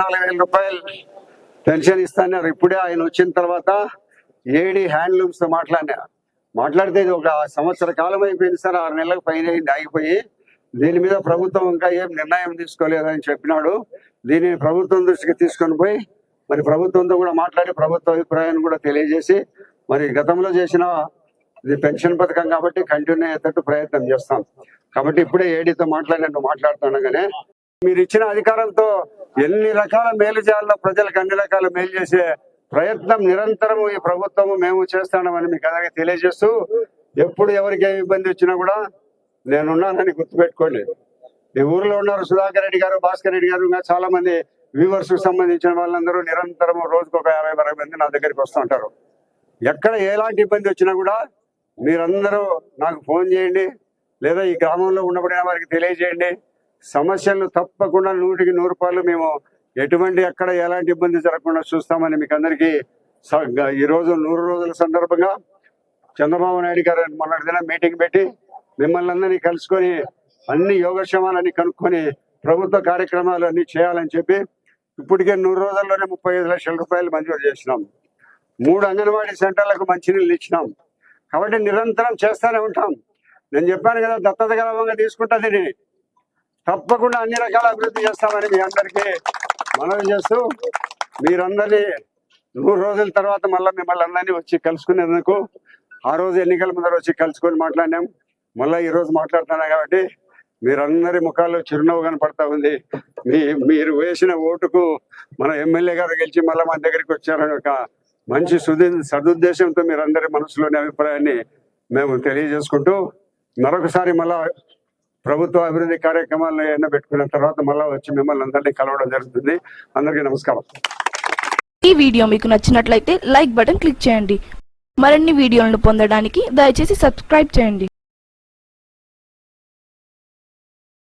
నాలుగు వేల రూపాయలు పెన్షన్ ఇస్తాన్నారు ఇప్పుడే ఆయన వచ్చిన తర్వాత ఏడి హ్యాండ్లూమ్స్తో మాట్లాడినా. మాట్లాడితే ఇది ఒక సంవత్సర కాలం అయిపోయింది సార్ ఆరు నెలలకు పైన ఆగిపోయి. దీని మీద ప్రభుత్వం ఇంకా ఏం నిర్ణయం తీసుకోలేదని చెప్పినాడు. దీనిని ప్రభుత్వం దృష్టికి తీసుకొని పోయి మరి ప్రభుత్వంతో కూడా మాట్లాడి ప్రభుత్వ అభిప్రాయాన్ని కూడా తెలియజేసి మరి గతంలో చేసిన ఇది పెన్షన్ పథకం కాబట్టి కంటిన్యూ అయ్యేటట్టు ప్రయత్నం చేస్తాం. కాబట్టి ఇప్పుడే ఏడీతో మాట్లాడినట్టు మాట్లాడుతున్నాగానే మీరు ఇచ్చిన అధికారంతో ఎన్ని రకాల మేలు చేయాలో ప్రజలకు అన్ని రకాల మేలు చేసే ప్రయత్నం నిరంతరం ఈ ప్రభుత్వము మేము చేస్తామని మీకు అలాగే తెలియజేస్తూ ఎప్పుడు ఎవరికి ఏమి ఇబ్బంది వచ్చినా కూడా నేనున్నానని గుర్తుపెట్టుకోండి. ఈ ఊర్లో ఉన్నారు సుధాకర్ రెడ్డి గారు భాస్కర్ రెడ్డి గారు ఇంకా చాలా మంది వ్యూవర్స్కు సంబంధించిన వాళ్ళందరూ నిరంతరం రోజుకు ఒక యాభై అరవై మంది నా దగ్గరికి వస్తుంటారు ఎక్కడ ఎలాంటి ఇబ్బంది వచ్చినా కూడా మీరందరూ నాకు ఫోన్ చేయండి లేదా ఈ గ్రామంలో ఉండబడిన వారికి తెలియజేయండి. సమస్యలు తప్పకుండా నూటికి నూరు రూపాయలు మేము ఎటువంటి ఎక్కడ ఎలాంటి ఇబ్బంది జరగకుండా చూస్తామని మీకు అందరికీ ఈ రోజు నూరు రోజుల సందర్భంగా చంద్రబాబు నాయుడు గారు మొన్నటి దిన మీటింగ్ పెట్టి మిమ్మల్ని అందరినీ కలుసుకొని అన్ని యోగక్షేమాలన్నీ కనుక్కొని ప్రభుత్వ కార్యక్రమాలు అన్ని చేయాలని చెప్పి ఇప్పటికే నూరు రోజుల్లోనే ముప్పై ఐదు లక్షల రూపాయలు మంజూరు చేసినాం. మూడు అంగన్వాడీ సెంటర్లకు మంచినీళ్ళు ఇచ్చినాం. కాబట్టి నిరంతరం చేస్తానే ఉంటాం. నేను చెప్పాను కదా దత్తత గర్వంగా తీసుకుంటుంది తప్పకుండా అన్ని రకాల అభివృద్ధి చేస్తామని మీ అందరికీ మనవి చేస్తూ మీరందరినీ నూరు రోజుల తర్వాత మళ్ళీ మిమ్మల్ని అందరినీ వచ్చి కలుసుకునేందుకు ఆ రోజు ఎన్నికల ముందర వచ్చి కలుసుకొని మాట్లాడినాం. మళ్ళీ ఈ రోజు మాట్లాడుతున్నా కాబట్టి మీరందరి ముఖాల్లో చిరునవ్వు కనపడతా ఉంది. మీ మీరు వేసిన ఓటుకు మన ఎమ్మెల్యే గారు గెలిచి మళ్ళీ మన దగ్గరికి వచ్చారని ఒక మంచి సుది సదుద్దేశంతో మీరందరి మనసులోని అభిప్రాయాన్ని మేము తెలియజేసుకుంటూ మరొకసారి మళ్ళా ప్రభుత్వ అభివృద్ధి కార్యక్రమాలను ఏమైనా పెట్టుకున్న తర్వాత మళ్ళా వచ్చి మిమ్మల్ని అందరినీ కలవడం జరుగుతుంది. అందరికీ నమస్కారం. ఈ వీడియో మీకు నచ్చినట్లయితే లైక్ బటన్ క్లిక్ చేయండి. మరిన్ని వీడియోలను పొందడానికి దయచేసి సబ్స్క్రైబ్ చేయండి.